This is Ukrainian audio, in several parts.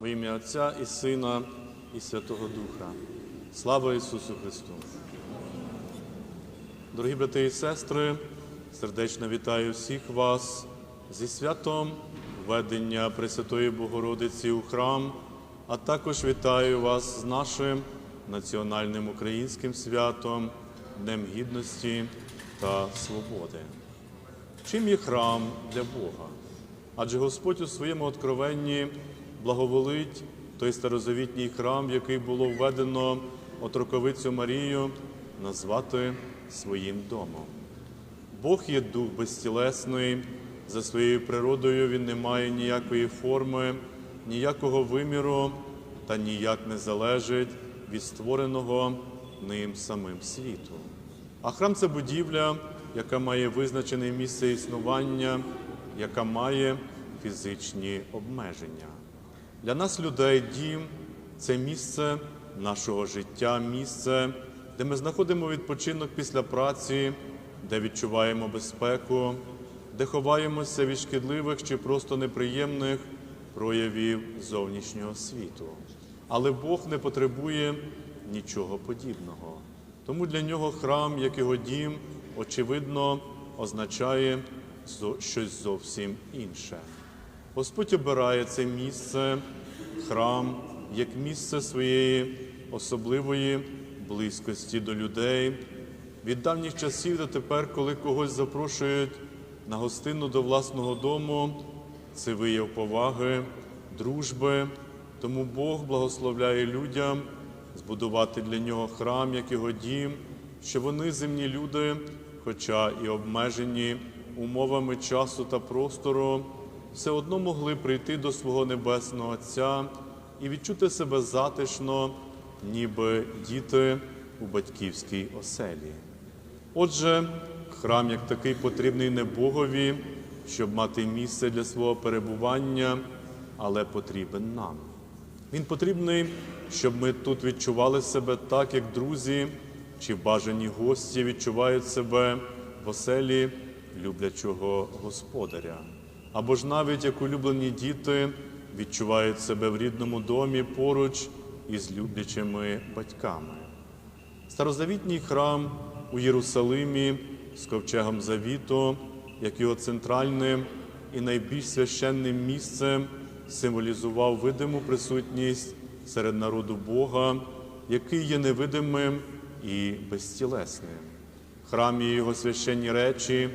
Во ім'я Отця і Сина, і Святого Духа. Слава Ісусу Христу! Дорогі брати і сестри, сердечно вітаю всіх вас зі святом введення Пресвятої Богородиці у храм, а також вітаю вас з нашим національним українським святом, Днем Гідності та Свободи. Чим є храм для Бога? Адже Господь у своєму откровенні благоволить той старозавітній храм, який було введено отроковицю Марію, назвати своїм домом. Бог є дух безтілесний, за своєю природою він не має ніякої форми, ніякого виміру та ніяк не залежить від створеного ним самим світу. А храм це будівля, яка має визначене місце існування, яка має фізичні обмеження. Для нас, людей, дім це місце нашого життя, місце, де ми знаходимо відпочинок після праці, де відчуваємо безпеку, де ховаємося від шкідливих чи просто неприємних проявів зовнішнього світу. Але Бог не потребує нічого подібного. Тому для нього храм, як його дім, очевидно, означає щось зовсім інше. Господь обирає це місце, храм, як місце своєї особливої близькості до людей. Від давніх часів до тепер, коли когось запрошують на гостину до власного дому, це вияв поваги, дружби. Тому Бог благословляє людям збудувати для нього храм, як його дім, щоб вони, земні люди, хоча і обмежені умовами часу та простору, все одно могли прийти до свого небесного Отця і відчути себе затишно, ніби діти у батьківській оселі. Отже, храм як такий потрібний не Богові, щоб мати місце для свого перебування, але потрібен нам. Він потрібний, щоб ми тут відчували себе так, як друзі чи бажані гості відчувають себе в оселі люблячого господаря. Або ж навіть як улюблені діти відчувають себе в рідному домі поруч із люблячими батьками. Старозавітній храм у Єрусалимі з ковчегом Завіту, як його центральним і найбільш священним місцем, символізував видиму присутність серед народу Бога, який є невидимим і безтілесним. Храм є його священні речі,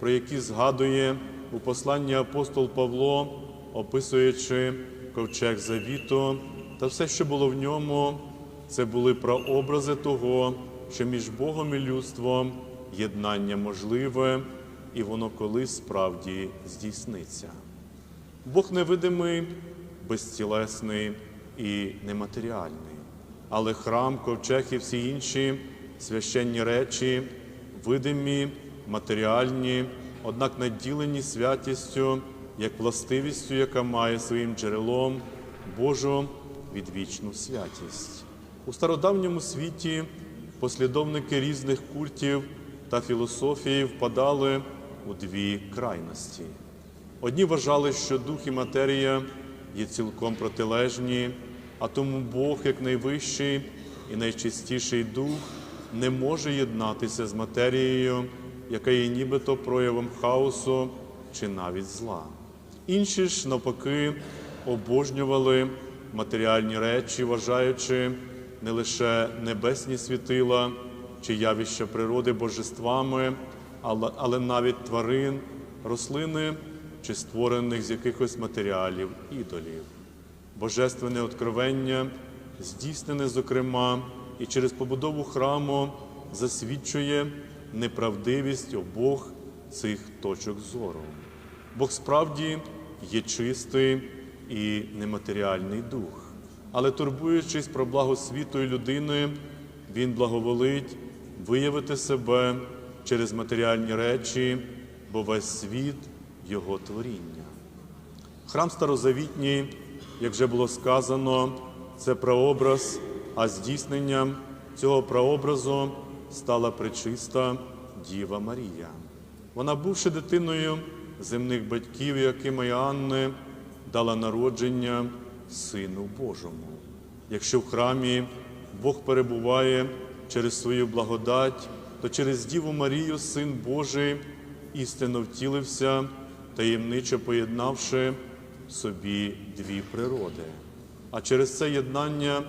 про які згадує у посланні апостол Павло, описуючи ковчег Завіту та все, що було в ньому, це були прообрази того, що між Богом і людством єднання можливе, і воно колись справді здійсниться. Бог невидимий, безтілесний і нематеріальний, але храм, ковчег і всі інші священні речі, видимі, матеріальні, однак наділені святістю, як властивістю, яка має своїм джерелом Божу відвічну святість. У стародавньому світі послідовники різних культів та філософії впадали у дві крайності. Одні вважали, що дух і матерія є цілком протилежні, а тому Бог, як найвищий і найчистіший дух, не може єднатися з матерією, яка є нібито проявом хаосу чи навіть зла. Інші ж, навпаки, обожнювали матеріальні речі, вважаючи не лише небесні світила чи явища природи божествами, але, навіть тварин, рослини чи створених з якихось матеріалів ідолів. Божественне откровення, здійснене, зокрема, і через побудову храму засвідчує неправдивість обох цих точок зору. Бог справді є чистий і нематеріальний дух, але турбуючись про благо світу і людини, він благоволить виявити себе через матеріальні речі, бо весь світ його творіння. Храм старозавітній, як вже було сказано, це прообраз, а здійсненням цього прообразу стала пречиста Діва Марія. Вона, бувши дитиною земних батьків, якими Анни, дала народження Сину Божому. Якщо в храмі Бог перебуває через свою благодать, то через Діву Марію Син Божий істинно втілився, таємниче поєднавши собі дві природи. А через це єднання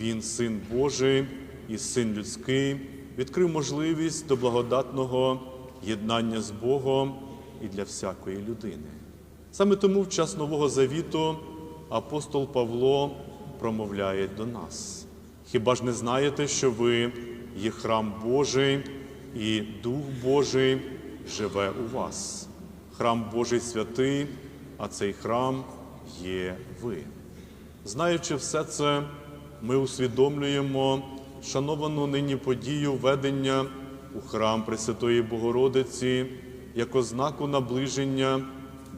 Він, Син Божий і Син людський, відкрив можливість до благодатного єднання з Богом і для всякої людини. Саме тому в час Нового Завіту апостол Павло промовляє до нас. Хіба ж не знаєте, що ви є храм Божий і Дух Божий живе у вас? Храм Божий святий, а цей храм є ви. Знаючи все це, ми усвідомлюємо шановану нині подію ведення у храм Пресвятої Богородиці як ознаку наближення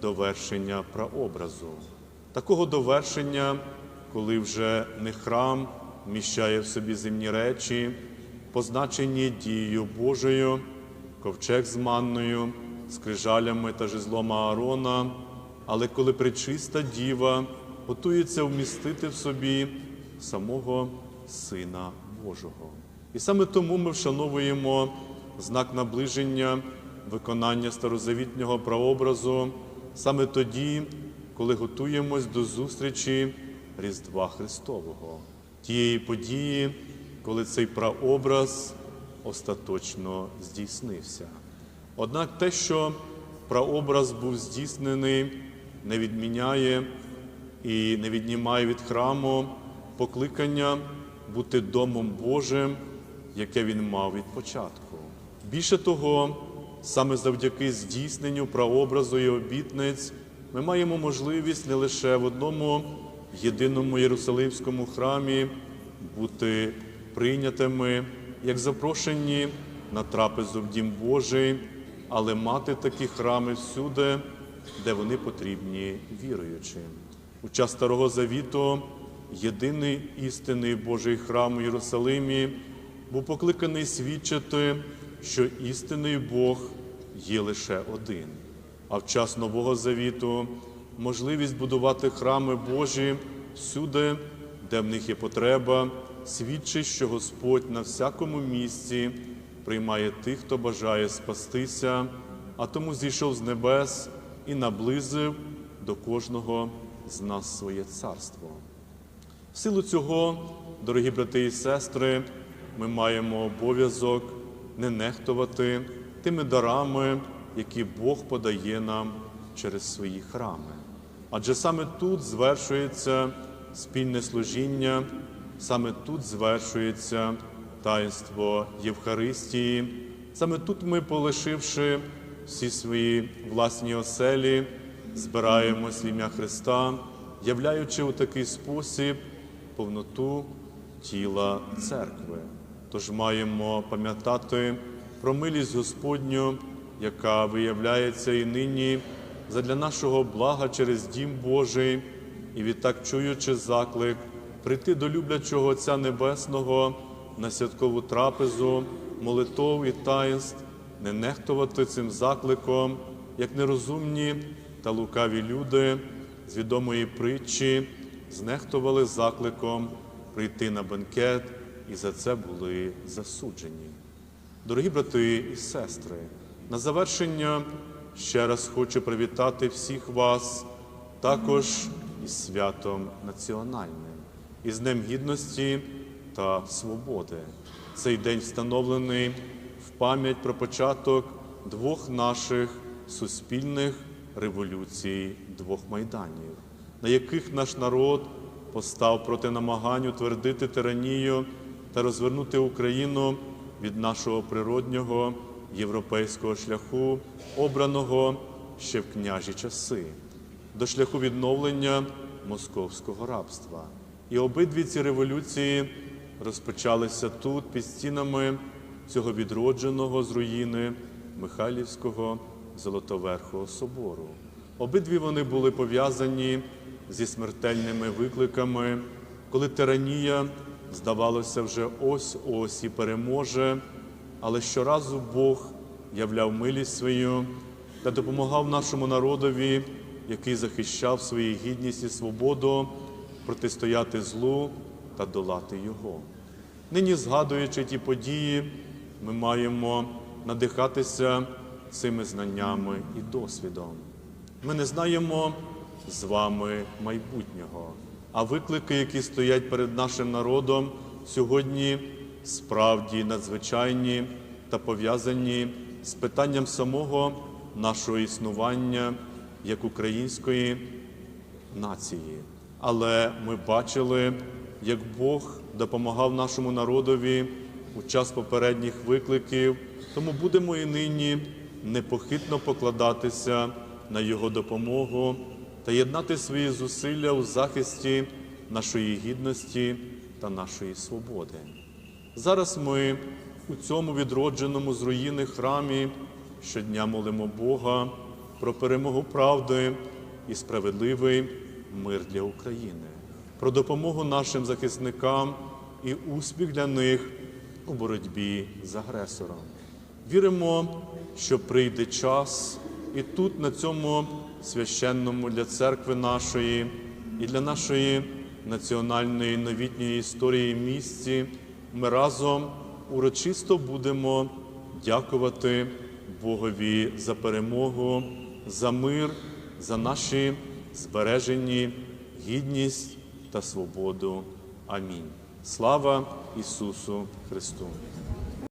до вершення прообразу. Такого довершення, коли вже не храм вміщає в собі земні речі, позначені дією Божою, ковчег з манною, скрижалями та жезлом Аарона, але коли пречиста діва готується вмістити в собі самого Сина Божого. І саме тому ми вшановуємо знак наближення виконання старозавітнього прообразу саме тоді, коли готуємось до зустрічі Різдва Христового, тієї події, коли цей прообраз остаточно здійснився. Однак те, що прообраз був здійснений, не відміняє і не віднімає від храму покликання бути домом Божим, яке він мав від початку. Більше того, саме завдяки здійсненню прообразу і обітниць ми маємо можливість не лише в одному єдиному Єрусалимському храмі бути прийнятими, як запрошені на трапезу в Дім Божий, але мати такі храми всюди, де вони потрібні віруючим. У час Старого Завіту єдиний істинний Божий храм у Єрусалимі був покликаний свідчити, що істинний Бог є лише один. А в час Нового Завіту можливість будувати храми Божі всюди, де в них є потреба, свідчить, що Господь на всякому місці приймає тих, хто бажає спастися, а тому зійшов з небес і наблизив до кожного з нас своє царство. В силу цього, дорогі брати і сестри, ми маємо обов'язок не нехтувати тими дарами, які Бог подає нам через свої храми. Адже саме тут звершується спільне служіння, саме тут звершується таїнство Євхаристії, саме тут ми, полишивши всі свої власні оселі, збираємось в ім'я Христа, являючи у такий спосіб повноту тіла церкви. Тож маємо пам'ятати про милість Господню, яка виявляється і нині задля нашого блага через Дім Божий, і відтак чуючи заклик прийти до люблячого Отця Небесного на святкову трапезу, молитов і таїнств, не нехтувати цим закликом, як нерозумні та лукаві люди з відомої притчі знехтували закликом прийти на бенкет і за це були засуджені. Дорогі брати і сестри, на завершення ще раз хочу привітати всіх вас також із святом національним, із Днем Гідності та Свободи. Цей день встановлений в пам'ять про початок двох наших суспільних революцій, двох майданів, на яких наш народ постав проти намагань утвердити тиранію та розвернути Україну від нашого природнього європейського шляху, обраного ще в княжі часи, до шляху відновлення московського рабства. І обидві ці революції розпочалися тут, під стінами цього відродженого з руїни Михайлівського Золотоверхого собору. Обидві вони були пов'язані зі смертельними викликами, коли тиранія, здавалося, вже ось ось і переможе, але щоразу Бог являв милість свою та допомагав нашому народові, який захищав свою гідність і свободу, протистояти злу та долати його. Нині, згадуючи ті події, ми маємо надихатися цими знаннями і досвідом. Ми не знаємо з вами майбутнього, а виклики, які стоять перед нашим народом, сьогодні справді надзвичайні та пов'язані з питанням самого нашого існування як української нації. Але ми бачили, як Бог допомагав нашому народові у час попередніх викликів, тому будемо і нині непохитно покладатися на Його допомогу та єднати свої зусилля у захисті нашої гідності та нашої свободи. Зараз ми у цьому відродженому з руїни храмі щодня молимо Бога про перемогу правди і справедливий мир для України, про допомогу нашим захисникам і успіх для них у боротьбі з агресором. Віримо, що прийде час, і тут, на цьому священному для церкви нашої і для нашої національної новітньої історії місці, ми разом урочисто будемо дякувати Богові за перемогу, за мир, за наші збережені гідність та свободу. Амінь. Слава Ісусу Христу!